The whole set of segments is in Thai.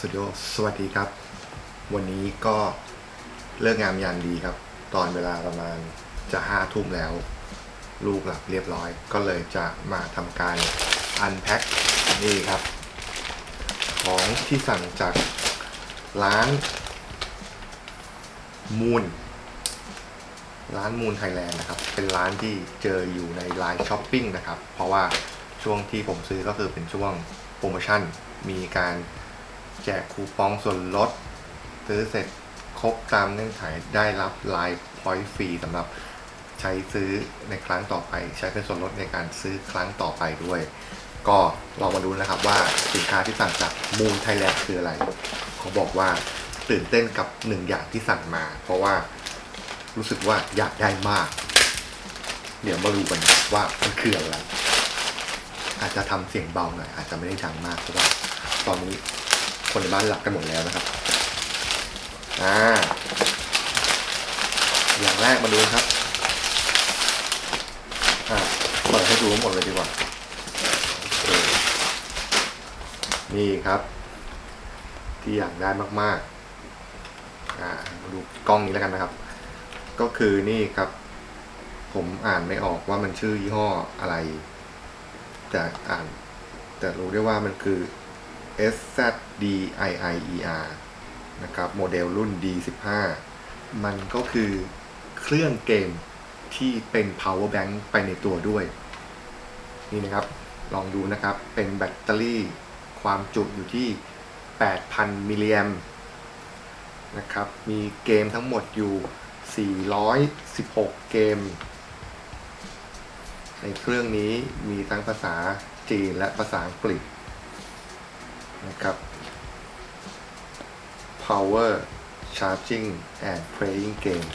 สตูดิโอสวัสดีครับ วันนี้ก็เลิกงามยามดีครับ ตอนเวลาประมาณจะห้าทุ่มแล้ว ลูกหลับเรียบร้อย ก็เลยจะมาทำการอันแพ็คนี่ครับ ของที่สั่งจากร้านมูนร้านมูนไทยแลนด์นะครับ เป็นร้านที่เจออยู่ในไลน์ช้อปปิ้งนะครับ เพราะว่าช่วงที่ผมซื้อก็คือเป็นช่วงโปรโมชั่น มีการ แจกคูปองส่วนลด ซื้อเสร็จครบตามเงื่อนไขได้รับลน์พอยต์ฟรีสำหรับใช้ซื้อในครั้งต่อไป ใช้เป็นส่วนลดในการซื้อครั้งต่อไปด้วย ก็ลองมาดูนะครับว่าสินค้าที่สั่งจากมูนไทยแลนด์คืออะไรเขาบอกว่าตื่นเต้นกับหนึ่งอย่างที่สั่งมา เพราะว่ารู้สึกว่าอยากได้มาก เดี๋ยวมาดูกันว่ามันคืออะไรอาจจะทำเสียงเบาหน่อยอาจจะไม่ได้ดังมากเพราะว่าตอนนี้ คนในบ้านหลับกันหมดแล้วนะครับ อ่า อย่างแรกมาดูครับ อ่า เปิดให้ดูทั้งหมดเลยดีกว่า นี่ครับ ที่อยากได้มากๆ อ่า มาดูกล้องนี้แล้วกันนะครับ ก็คือนี่ครับ ผมอ่านไม่ออกว่ามันชื่อยี่ห้ออะไร แต่อ่าน แต่รู้ได้ว่ามันคือ S Z D I I E R นะครับโมเดลรุ่น D 15 มันก็คือเครื่องเกมที่เป็น power bank ไปในตัวด้วย นี่นะครับ ลองดูนะครับ เป็นแบตเตอรี่ความจุอยู่ที่ 8,000 มิลลิแอมนะครับ มีเกมทั้งหมดอยู่ 416 เกม ในเครื่องนี้มีทั้งภาษาจีนและภาษาอังกฤษ นะครับ Power Charging and Playing Game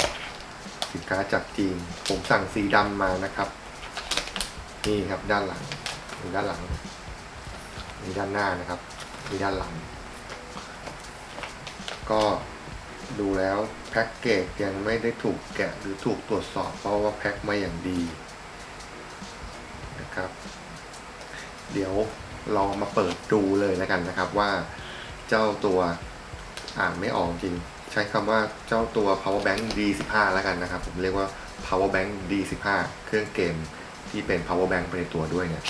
สินค้าจากจีน ผมสั่งสีดำมานะครับ นี่ครับด้านหลังมีด้านหลังมีด้านหน้านะครับมีด้านหลัง ก็ดูแล้วแพ็กเกจยังไม่ได้ถูกแกะหรือถูกตรวจสอบเพราะว่าแพ็คมาอย่างดีนะครับ เดี๋ยว ลองมาเปิดดูเลยแล้วกันนะครับว่าเจ้าตัวอ่านไม่ออกจริง ใช้คำว่าเจ้าตัว power bank D15 แล้วกันนะครับ ผมเรียกว่า power bank D15 เครื่องเกมที่เป็น power bank ไปในตัวด้วยเนี่ย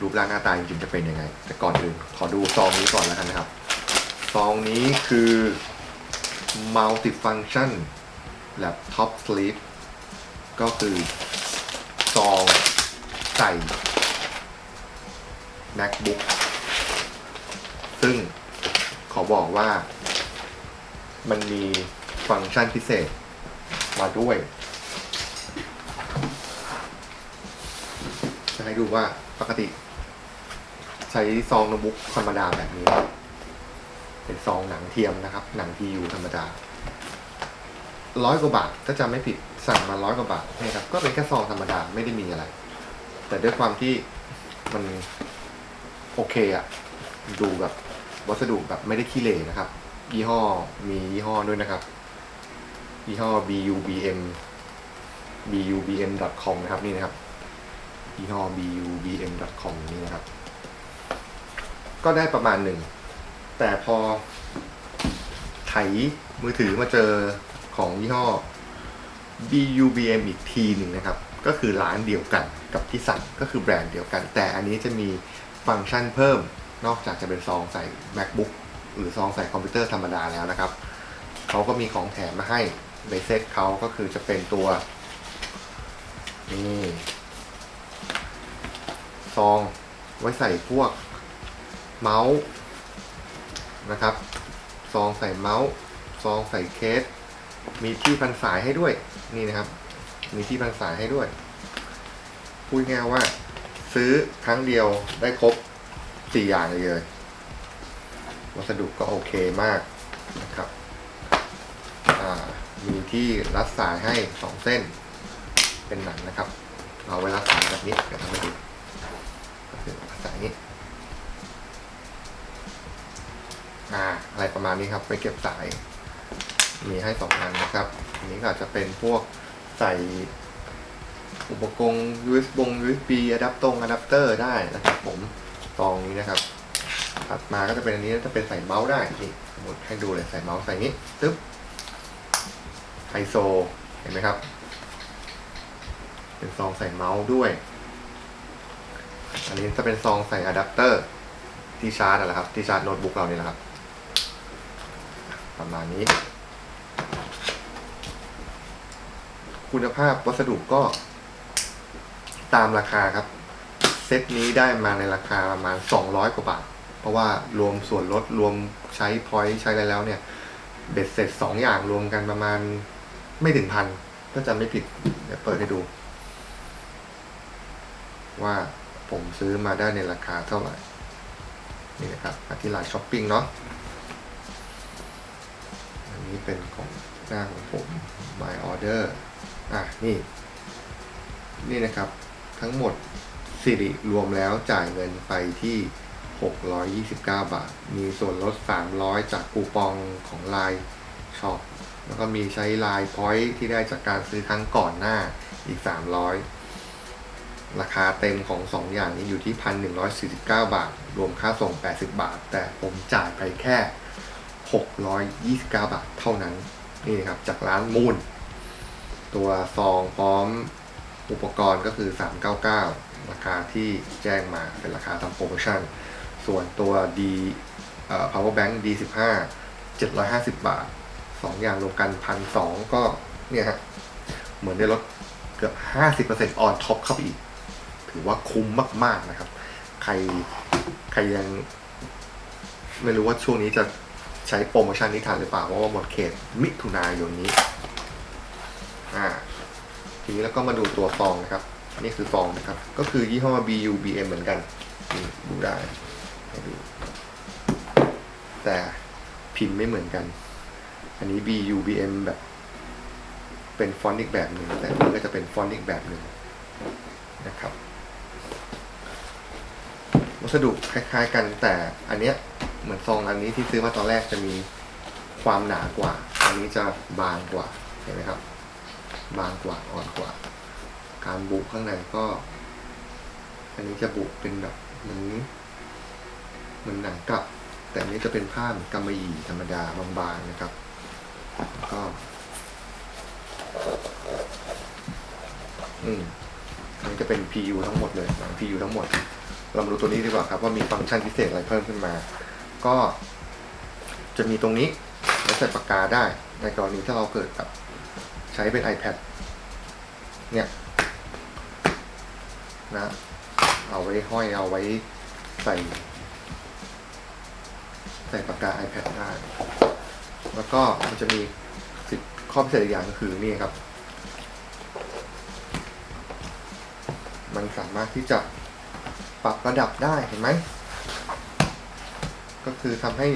รูปร่างหน้าตาจริงๆจะเป็นยังไง แต่ก่อนอื่นขอดูซองนี้ก่อนแล้วกันนะครับ ซองนี้คือ multifunction laptop sleeve ก็คือซองใส่ MacBook ซึ่งขอบอกว่า มันมีฟังก์ชันพิเศษมาด้วย จะให้ดูว่าปกติ ใช้ซองโน้ตบุ๊กธรรมดาแบบนี้ เป็นซองหนังเทียมนะครับ หนังทีธรรมดาร้อยกว่าบาทถ้าจำไม่ผิดสั่งมาร้อยกว่าบาทนี่ครับ ก็เป็นแค่ซองธรรมดาไม่ได้มีอะไร แต่ด้วยความที่มัน โอเคอะดูแบบวัสดุแบบไม่ได้ขี้เหร่นะครับ ยี่ห้อมียี่ห้อด้วยนะครับ ยี่ห้อ BUBM BUBM.com นะครับนี่นะครับ ยี่ห้อ BUBM.com นี่นะครับ ก็ได้ประมาณหนึ่ง แต่พอไถมือถือมาเจอของยี่ห้อ BUBM อีกทีหนึ่งนะครับ ก็คือร้านเดียวกันกับที่สั่งก็คือแบรนด์เดียวกัน แต่อันนี้จะมี ฟังก์ชันเพิ่ม นอกจากจะเป็นซองใส่ MacBook หรือซองใส่คอมพิวเตอร์ธรรมดาแล้วนะครับเขาก็มีของแถมมาให้ในเซ็ตเขาก็คือจะเป็นตัวนี่ซองไว้ใส่พวกเมาส์นะครับ ซองใส่เมาส์ ซองใส่เคส มีที่พันสายให้ด้วย นี่นะครับ มีที่พันสายให้ด้วย พูดง่ายว่า ซื้อครั้งเดียวได้ครบสี่อย่างเลยเลย วัสดุก็โอเคมากนะครับ มีที่รัดสายให้สองเส้น เป็นหนังนะครับ เอาไว้รัดสายแบบนี้เดี๋ยวทำให้ดูก็คือรัดสายนี้อ่าอะไรประมาณนี้ครับ ไปเก็บสาย มีให้สองอันนะครับอันนี้ก็อาจจะเป็นพวกใส่ อุปกรณ์ USB USB อะแดปตรงอะแดปเตอร์ได้นะครับผมซองนี้นะครับถัดมาก็จะเป็นอันนี้จะเป็นใส่เมาส์ได้นี่สมมติให้ดูเลยใส่เมาส์ใส่นี้ตึ๊บไฮโซเห็นไหมครับ เป็นซองใส่เมาส์ด้วย อันนี้จะเป็นซองใส่อะแดปเตอร์ที่ชาร์จนั่นแหละครับที่ชาร์จโน้ตบุ๊กเรานี่แหละครับ ประมาณนี้ คุณภาพวัสดุก็ ตามราคาครับ เซตนี้ได้มาในราคาประมาณ 200 กว่าบาท เพราะว่ารวมส่วนลดรวมใช้พอยต์ใช้อะไรแล้วเนี่ยเบ็ดเสร็จ 2 อย่างรวมกันประมาณไม่ถึงพันถ้าจำไม่ผิดเดี๋ยวเปิดให้ดู ว่าผมซื้อมาได้ในราคาเท่าไหร่ นี่นะครับอธิลายช้อปปิ้งเนาะอันนี้เป็นของหน้าของผม my order อะ นี่ นี่นะครับ ทั้งหมดสิริรวมแล้วจ่ายเงินไปที่ 629 บาท มีส่วนลด 300 จากคูปองของไลน์ช็อปแล้วก็มีใช้ไลน์พอยต์ที่ได้จากการซื้อครั้งก่อนหน้าอีก 300 ราคาเต็มของ 2 อย่างนี้อยู่ที่ 1,149 บาท รวมค่าส่ง 80 บาท แต่ผมจ่ายไปแค่ 629 บาทเท่านั้น นี่นครับ จากร้านมูนตัวซองพร้อม อุปกรณ์ก็คือ 399 ราคาที่แจ้งมาเป็นราคาทำโปรโมชั่น ส่วนตัว D power bank D15 750 บาท 2 อย่างรวมกันพันสองก็เนี่ยฮะ เหมือนได้ลดเกือบ 50% on top เข้าไปอีก ถือว่าคุ้มมาก ๆนะครับ ใครใครยังไม่รู้ว่าช่วงนี้จะใช้โปรโมชั่นนี้ทันหรือเปล่า เพราะว่าหมดเขตมิถุนายนนี้ อ่า ทีนี้แล้วก็มาดูตัวฟองนะครับนี่คือฟองนะครับ ก็คือยี่ห้อ BU BM เหมือนกันนี่ดูได้ให้ดู แต่พิมพ์ไม่เหมือนกัน อันนี้ BU BM แบบ เป็นฟอนต์อีกแบบหนึ่งแต่อันนี้ก็จะเป็นฟอนต์อีกแบบหนึ่งนะครับวัสดุคล้าย ๆ กันแต่อันเนี้ยเหมือนซองอันนี้ที่ซื้อมาตอนแรกจะมีความหนากว่า อันนี้จะบางกว่าเห็นไหมครับ บางกว่าอ่อนกว่า การบุข้างในก็ อันนี้จะบุเป็นแบบเหมือนเหมือนหนังกลับ แต่อันนี้จะเป็นผ้าเหมือนกำมะหยี่ธรรมดาบางๆนะครับก็อืมอันนี้จะเป็น PU ทั้งหมดเลยหนัง PU ทั้งหมด เรามาดูตัวนี้ดีกว่าครับ ว่ามีฟังก์ชันพิเศษอะไรเพิ่มขึ้นมา ก็จะมีตรงนี้ไว้ใส่ปากกาได้ ในกรณีถ้าเราเกิดแบบ ใช้เป็น iPad เนี่ยนะเอาไว้ห้อยเอาไว้ใส่ ใส่ปากกา iPad ได้ แล้วก็มันจะมีสิทธิ์ข้อพิเศษอีกอย่างก็คือนี่ครับ มันสามารถที่จะปรับระดับได้เห็นไหม ก็คือทำให้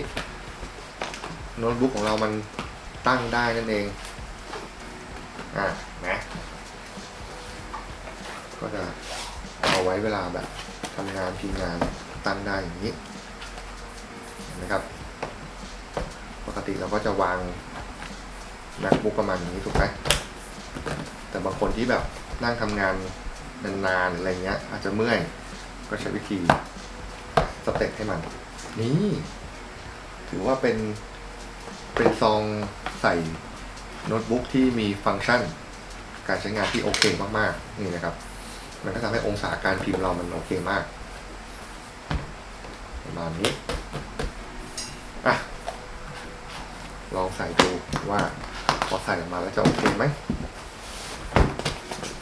โน้ตบุ๊กของเรามันตั้งได้นั่นเอง อะนะก็จะเอาไว้เวลาแบบทำงานพิมพ์งานตั้งได้อย่างนี้นะครับ ปกติเราก็จะวาง MacBook ประมาณอย่างนี้ถูกไหมแต่บางคนที่แบบนั่งทำงานนานๆอะไรเงี้ย อาจจะเมื่อยก็ใช้วิธีสเต็ปให้มัน นี่ ถือว่าเป็นเป็นซองใส่ โน้ตบุ๊กที่มีฟังก์ชัน การใช้งานที่โอเคมากๆนี่นะครับ มันก็ทำให้องศาการพิมพ์เรามันโอเคมาก ประมาณนี้อะลองใส่ดูว่าพอใส่ออกมาแล้วจะโอเคไหม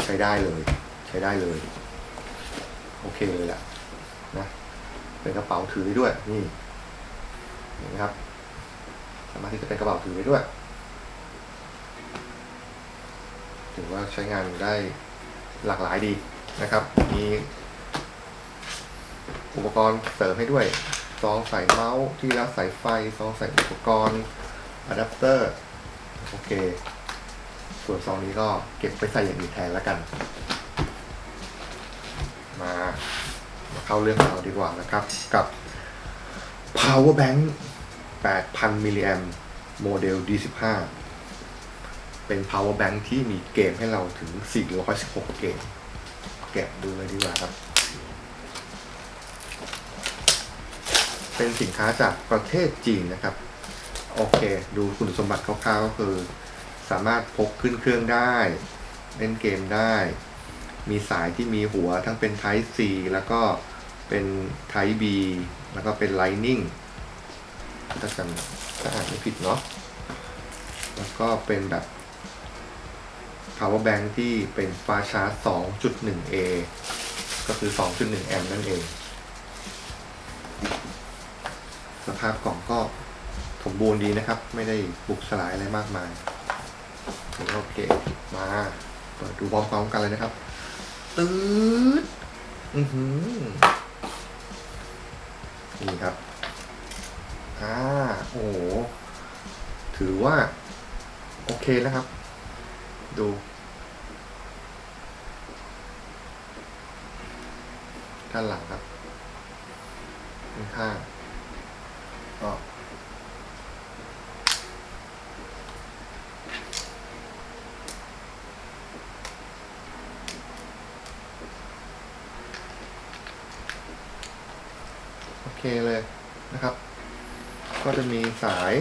ใช้ได้เลย ใช้ได้เลย โอเคเลยแหละนะเป็นกระเป๋าถือได้ด้วย นี่เห็นไหมครับ สามารถที่จะเป็นกระเป๋าถือได้ด้วย ถือว่าใช้งานได้หลากหลายดีนะครับ มีอุปกรณ์เสริมให้ด้วย ซองใส่เมาส์ที่รับสายไฟ ซองใส่อุปกรณ์อะแดปเตอร์ โอเค ส่วนซองนี้ก็เก็บไปใส่อย่างอื่นแทนแล้วกัน มามาเข้าเรื่องของเราดีกว่านะครับ กับ power bank 8,000มิลลิแอมโมเดล D15 เป็น power bank ที่มีเกมให้เราถึง 416 เกม แกะดูเลยดีกว่าครับเเป็นสินค้าจากประเทศจีนนะครับ โอเค ดูคุณสมบัติคร่าวๆก็คือ สามารถพกขึ้นเครื่องได้ เล่นเกมได้ มีสายที่มีหัวทั้งเป็น Type C แล้วก็เป็น Type B แล้วก็เป็น Lightning ถ้าจำถ้าอ่านไม่ผิดเนาะแล้วก็เป็นแบบ power bank ที่เป็นฟ้าชาร์จ 2.1A ก็คือ 2.1 แอมป์นั่นเอง สภาพกล่องก็สมบูรณ์ดีนะครับ ไม่ได้บุกสลายอะไรมากมายโอเคมาเปิดดูพร้อมๆกันเลยนะครับ ตืดอือหือนี่ครับ อ่า โอ้ถือว่า โอเคนะครับ ดู ด้านหลังครับข้างก็โอเคเลยนะครับ ก็จะมีสาย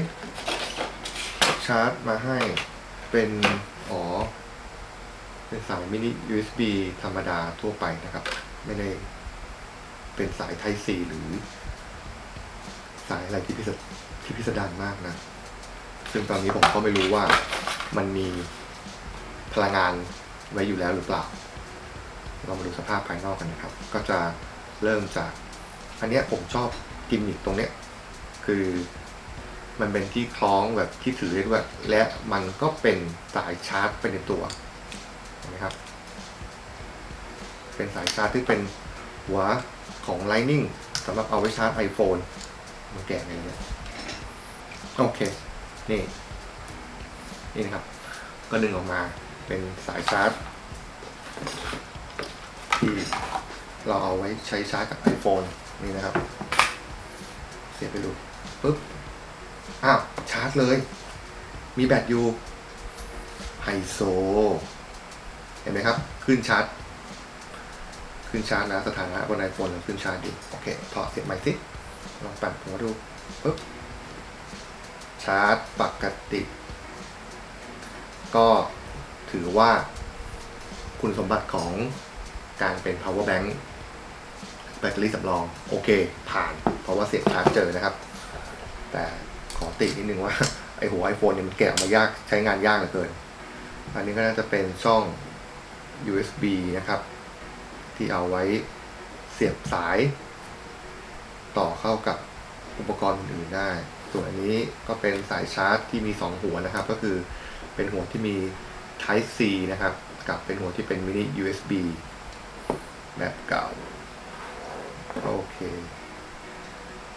ชาร์จมาให้เป็นอ๋อเป็นสายมินิ USB ธรรมดาทั่วไปนะครับ ไม่ได้ เป็นสาย Type C หรือ สายอะไรที่พิสดที่พิสดารมากนะ ซึ่งตอนนี้ผมก็ไม่รู้ว่ามันมีพลังงานไว้อยู่แล้วหรือเปล่า เรามาดูสภาพภายนอกกันนะครับ ก็จะเริ่มจาก อันเนี้ยผมชอบกิมมิคตรงเนี้ย คือมันเป็นที่คล้องแบบที่ถือได้ด้วย และมันก็เป็นสายชาร์จไปในตัวนไหมครับ เป็นสายชาร์จที่เป็นหัว ของ Lightning สำหรับเอาไว้ชาร์จ iPhone มันแกะอะไรเนี่ยโอเค นี่ นี่นะครับ ก็ดึงออกมาเป็นสายชาร์จ ที่เราเอาไว้ใช้ชาร์จกับ iPhone นี่นะครับ เสียบไปดูปุ๊บ อ้าว ชาร์จเลย มีแบตอยู่ไฮโซ เห็นไหมครับ ขึ้นชาร์จ ขึ้นชาร์จแล้วสถานะบนไอโฟนขึ้นชาร์จดีโอเคถอดเสียบใหม่สิลองปั่นหัวดูปุ๊บชาร์จปกติ ก็ถือว่าคุณสมบัติของการเป็น power bank แบตเตอรี่สำรอง โอเค ผ่าน เพราะว่าเสียบชาร์จเจอนะครับ แต่ขอตินิดนึงว่า ไอหัว iPhone เนี่ยมันแกะออกมายากใช้งานยากเหลือเกิน อันนี้ก็น่าจะเป็นช่อง USB นะครับ ที่เอาไว้เสียบสาย ต่อเข้ากับอุปกรณ์อื่นได้ ส่วนอันนี้ก็เป็นสายชาร์จที่มี 2 หัวนะครับ ก็คือเป็นหัวที่มี Type C นะครับ กับเป็นหัวที่เป็น mini USB แบบเก่า โอเค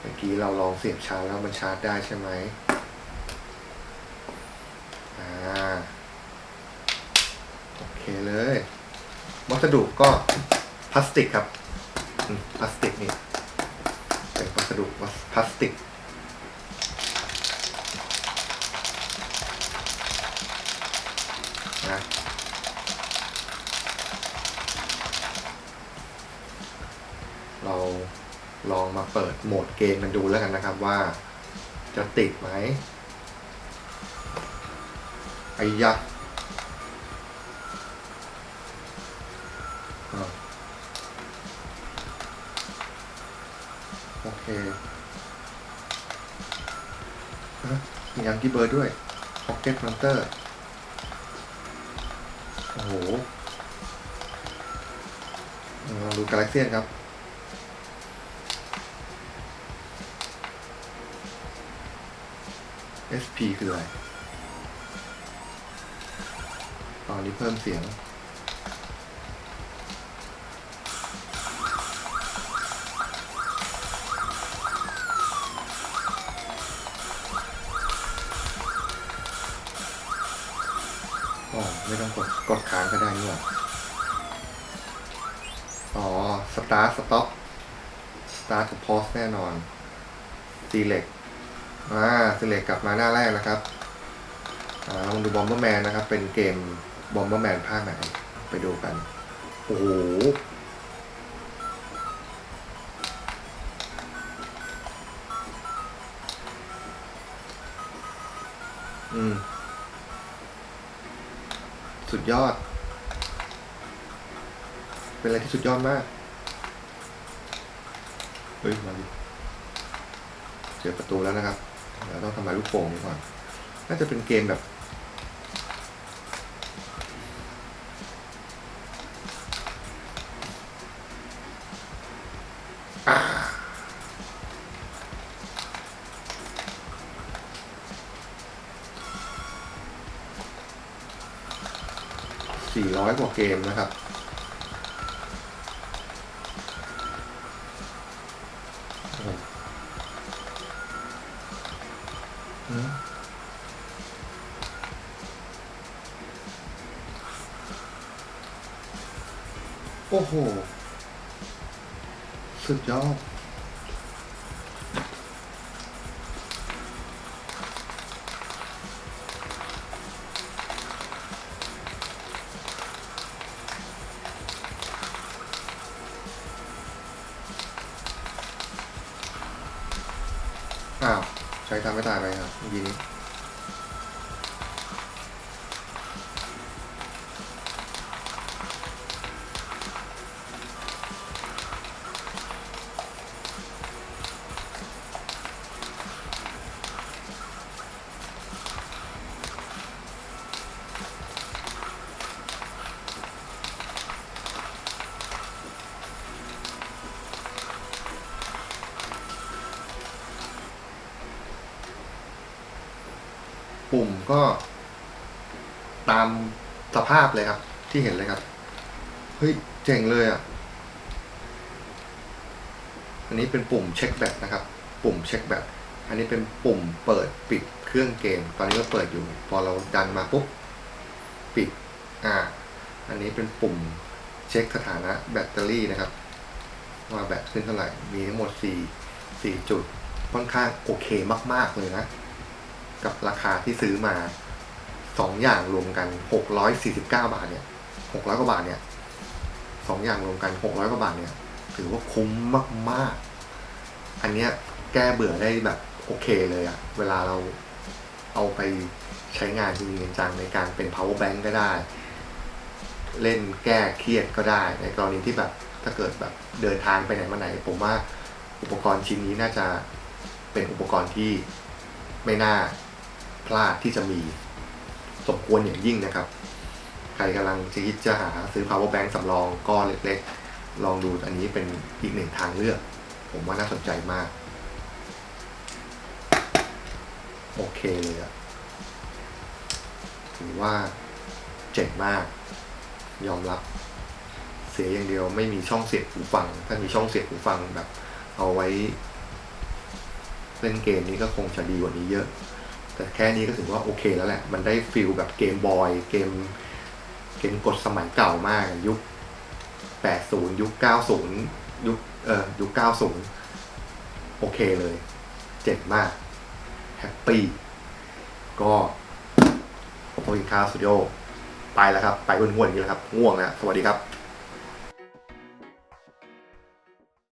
เมื่อกี้เราลองเสียบชาร์จแล้วมันชาร์จได้ใช่ไหมอ่า โอเคเลย วัสดุก็ พลาสติกครับอืมพลาสติกนี่เป็นวัสดุวัสพลาสติก นะเราลองมาเปิดโหมดเกมกันดูแล้วกันนะครับว่าจะติดไหมไอ้ยักษ์ โอเคฮะมียังที่เบอร์ด้วย Pocket Hunter โอ้โหลองดูกาแล็กเซียนครับ SP คืออะไรตอนนี้เพิ่มเสียง อ๋อไม่ต้องกดกดค้างก็ได้นี่หว่าอ๋อสตาร์สต็อปสตาร์ทกับพอสแน่นอนซีเล็กอ่าซีเล็กกลับมาหน้าแรกนะครับอ่าลองดูบอมเบอร์แมนนะครับ เป็นเกมบอมเบอร์แมนภาคไหนไปดูกัน โอ้โห ดยอด เป็นอะไรที่สุดยอดมาก เฮ้ย มาดิเจอประตูแล้วนะครับเราต้องทำลายลูกโป่งก่อน น่าจะเป็นเกมแบบ กว่าเกมนะครับ โอ้โหอืมโอ้โหสุดยอด ปุ่มก็ ตามสภาพเลยครับ ที่เห็นเลยครับ เฮ้ย เจ๋งเลยอะ อันนี้เป็นปุ่มเช็คแบตนะครับ ปุ่มเช็คแบตอันนี้เป็นปุ่มเปิดปิดเครื่องเกม ตอนนี้ก็เปิดอยู่ พอเราดันมาปุ๊บ ปิด อ่า อันนี้เป็นปุ่มเช็คสถานะแบตเตอรี่นะครับ ว่าแบตขึ้นเท่าไหร่ มีทั้งหมด4 4จุด ค่อนข้างโอเคมาก ๆ เลยนะ กับราคาที่ซื้อมาสองอย่างรวมกันหกร้อยสี่สิบเก้าบาทเนี่ยหกร้อยกว่าบาทเนี่ยสองอย่างรวมกันหกร้อยกว่าบาทเนี่ย ถือว่าคุ้มมากๆ อันเนี้ยแก้เบื่อได้แบบโอเคเลยอะเวลาเราเอาไปใช้งานจริงๆจังในการเป็น power bank ก็ได้ เล่นแก้เครียดก็ได้ ในกรณีที่แบบถ้าเกิดแบบเดินทางไปไหนมาไหน ผมว่าอุปกรณ์ชิ้นนี้น่าจะเป็นอุปกรณ์ที่ไม่น่า พลาดที่จะมีสมควรอย่างยิ่งนะครับ ใครกำลังจะคิดจะหาซื้อ power bank สำรองก้อนเล็กๆ ลองดูอันนี้เป็นอีกหนึ่งทางเลือก ผมว่าน่าสนใจมาก โอเคเลยอะถือว่าเจ๋งมาก ยอมรับ เสียอย่างเดียวไม่มีช่องเสียบหูฟัง ถ้ามีช่องเสียบหูฟังแบบเอาไว้ เล่นเกมนี้ก็คงจะดีกว่านี้เยอะ แต่แค่นี้ก็ถือว่าโอเคแล้วแหละ มันได้ฟิลแบบเกมบอย เกม เกมกดสมัยเก่ามาก ยุค 80 ยุค 90 ยุค เอ่อ ยุค 90 โอเคเลย เจ๋งมาก แฮปปี้ ก็โอลินคาสตูดิโอไปแล้วครับ ไปห้วนๆอย่างนี้แล้วครับ ง่วงแล้ว สวัสดีครับ